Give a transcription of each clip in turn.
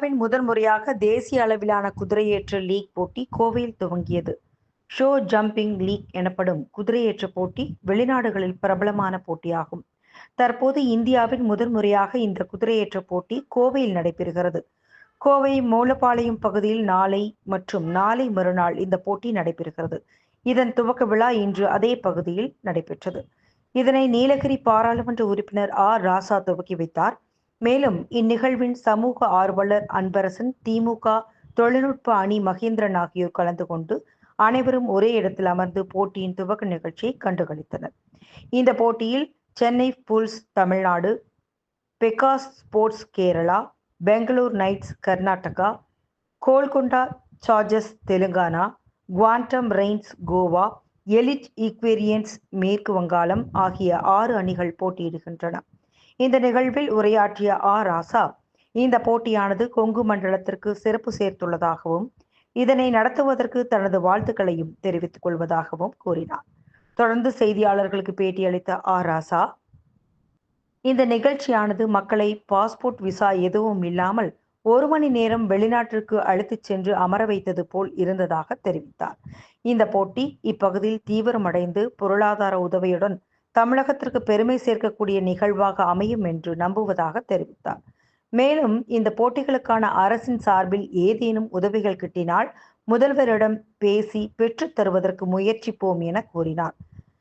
இந்தியாவின் முதல் முறையாக தேசிய அளவிலான குதிரையேற்ற லீக் போட்டி கோவையில் துவங்கியது. ஷோ ஜம்பிங் லீக் எனப்படும் குதிரையேற்ற போட்டி வெளிநாடுகளில் பிரபலமான போட்டியாகும். தற்போது இந்தியாவின் முதல் முறையாக இந்த குதிரையேற்ற போட்டி கோவையில் நடைபெறுகிறது. கோவை மூலப்பாளையம் பகுதியில் நாளை மற்றும் நாளை மறுநாள் இந்த போட்டி நடைபெறுகிறது. இதன் துவக்க விழா இன்று அதே பகுதியில் நடைபெற்றது. இதனை நீலகிரி பாராளுமன்ற உறுப்பினர் ஆர் ராசா துவக்கி வைத்தார். மேலும் இந்நிகழ்வின் சமூக ஆர்வலர் அன்பரசன் திமுக தொழில்நுட்ப அணி மகேந்திரன் ஆகியோர் கலந்து கொண்டு அனைவரும் ஒரே இடத்தில் அமர்ந்து போட்டியின் துவக்க நிகழ்ச்சியை கண்டுகளித்தனர். இந்த போட்டியில் Chennai Bulls Tamil Nadu பெகாஸ் Sports Kerala Bangalore Knights Karnataka Golconda Chargers Telangana Quantum Rains Goa Elite ஈக்வேரியன்ஸ் மேற்கு வங்காளம் ஆகிய ஆறு அணிகள் போட்டியிடுகின்றன. இந்த நிகழ்வில் உரையாற்றிய ஆர் ராசா இந்த போட்டியானது கொங்கு மண்டலத்திற்கு சிறப்பு சேர்த்துள்ளதாகவும் இதனை நடத்துவதற்கு தனது வாழ்த்துக்களையும் தெரிவித்துக் கொள்வதாகவும் கூறினார். தொடர்ந்து செய்தியாளர்களுக்கு பேட்டியளித்த ஆர் ராசா இந்த நிகழ்ச்சியானது மக்களை பாஸ்போர்ட் விசா எதுவும் இல்லாமல் ஒரு மணி நேரம் வெளிநாட்டிற்கு அழைத்துச் சென்று அமர வைத்தது போல் இருந்ததாக தெரிவித்தார். இந்த போட்டி இப்பகுதியில் தீவிரமடைந்து பொருளாதார உதவியுடன் தமிழகத்திற்கு பெருமை சேர்க்கக்கூடிய நிகழ்வாக அமையும் என்று நம்புவதாக தெரிவித்தார். மேலும் இந்த போட்டிகளுக்கான அரசின் சார்பில் ஏதேனும் உதவிகள் கிட்டினால் முதல்வரிடம் பேசி பெற்றுத் தருவதற்கு முயற்சிப்போம் என கூறினார்.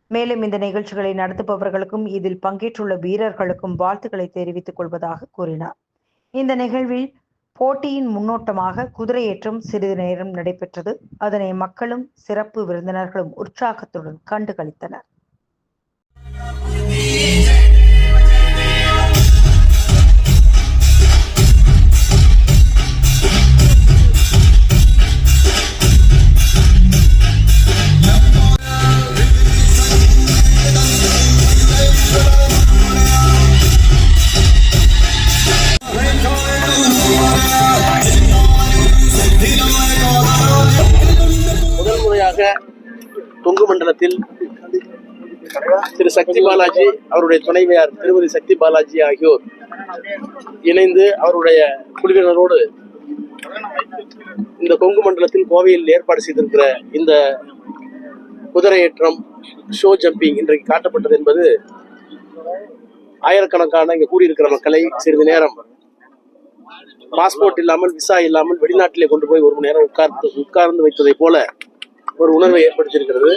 மேலும் இந்த நிகழ்ச்சிகளை நடத்துபவர்களுக்கும் இதில் பங்கேற்றுள்ள வீரர்களுக்கும் வாழ்த்துக்களை தெரிவித்துக் கொள்வதாக கூறினார். இந்த நிகழ்வில் போட்டியின் முன்னோட்டமாக குதிரையேற்றம் சிறிது நேரம் நடைபெற்றது. அதனை மக்களும் சிறப்பு விருந்தினர்களும் உற்சாகத்துடன் கண்டுகளித்தனர். முறையாக கொங்கு மண்டலத்தில் திரு சக்தி பாலாஜி அவருடைய துணைவியார் திருமதி சக்தி பாலாஜி ஆகியோர் இணைந்து அவருடைய குழுவினரோடு இந்த கொங்கு மண்டலத்தில் கோவையில் ஏற்பாடு செய்திருக்கிற இந்த குதிரையேற்றம் ஷோ ஜம்பிங் இன்றைக்கு காட்டப்பட்டது என்பது ஆயிரக்கணக்கான இங்க கூடியிருக்கிற மக்களை சிறிது நேரம் பாஸ்போர்ட் இல்லாமல் விசா இல்லாமல் வெளிநாட்டிலே கொண்டு போய் ஒரு மணி நேரம் உட்கார்ந்து உட்கார்ந்து வைத்ததை போல ஒரு உணர்வை ஏற்படுத்தியிருக்கிறது.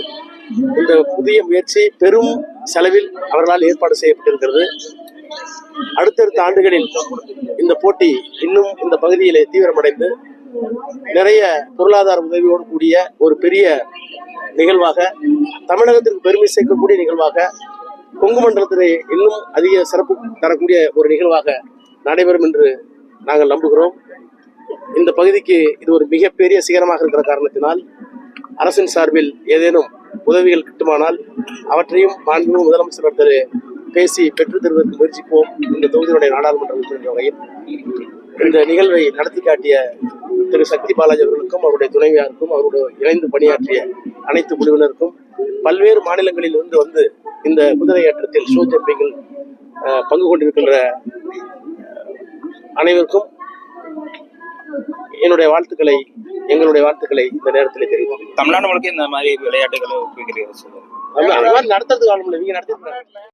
இந்த புதிய முயற்சி பெரும் செலவில் அவர்களால் ஏற்பாடு செய்யப்பட்டிருக்கிறது. அடுத்தடுத்த ஆண்டுகளில் இந்த போட்டி இன்னும் இந்த பகுதியிலே தீவிரமடைந்து நிறைய பொருளாதார உதவியோடு கூடிய ஒரு பெரிய நிகழ்வாக தமிழகத்திற்கு பெருமை சேர்க்கக்கூடிய நிகழ்வாக கொங்கு மண்டலத்திலே இன்னும் அதிக சிறப்பு தரக்கூடிய ஒரு நிகழ்வாக நடைபெறும் என்று நாங்கள் நம்புகிறோம். இந்த பகுதிக்கு இது ஒரு மிகப்பெரிய சிகரமாக இருக்கிற காரணத்தினால் அரசின் சார்பில் ஏதேனும் உதவிகள் கிட்டுமானால் அவற்றையும் மாண்பு முதலமைச்சர் திரு பேசி பெற்றுத் தருவதற்கு முயற்சிப்போம் இந்த தொகுதியுடைய நாடாளுமன்ற உறுப்பினர் வகையில் இந்த நிகழ்வை நடத்தி காட்டிய திரு சக்தி பாலாஜி அவர்களுக்கும் அவருடைய துணைவியாருக்கும் அவருடைய இணைந்து பணியாற்றிய அனைத்து குழுவினருக்கும் பல்வேறு மாநிலங்களில் இருந்து வந்து இந்த குதிரை ஏற்றத்தில் ஷோ ஜம்பிங்கில் பங்கு கொண்டிருக்கின்ற அனைவருக்கும் என்னுடைய வாழ்த்துக்களை எங்களுடைய வாழ்த்துக்களை இந்த நேரத்தில் தெரிவிக்கிறேன் தமிழ்நாடு முழுக்க இந்த மாதிரி விளையாட்டுகளை ஊக்குவிக்கிறீர்கள் நடத்துறதுக்கு ஆளும் இல்லை. நீங்க நடத்திருக்காங்க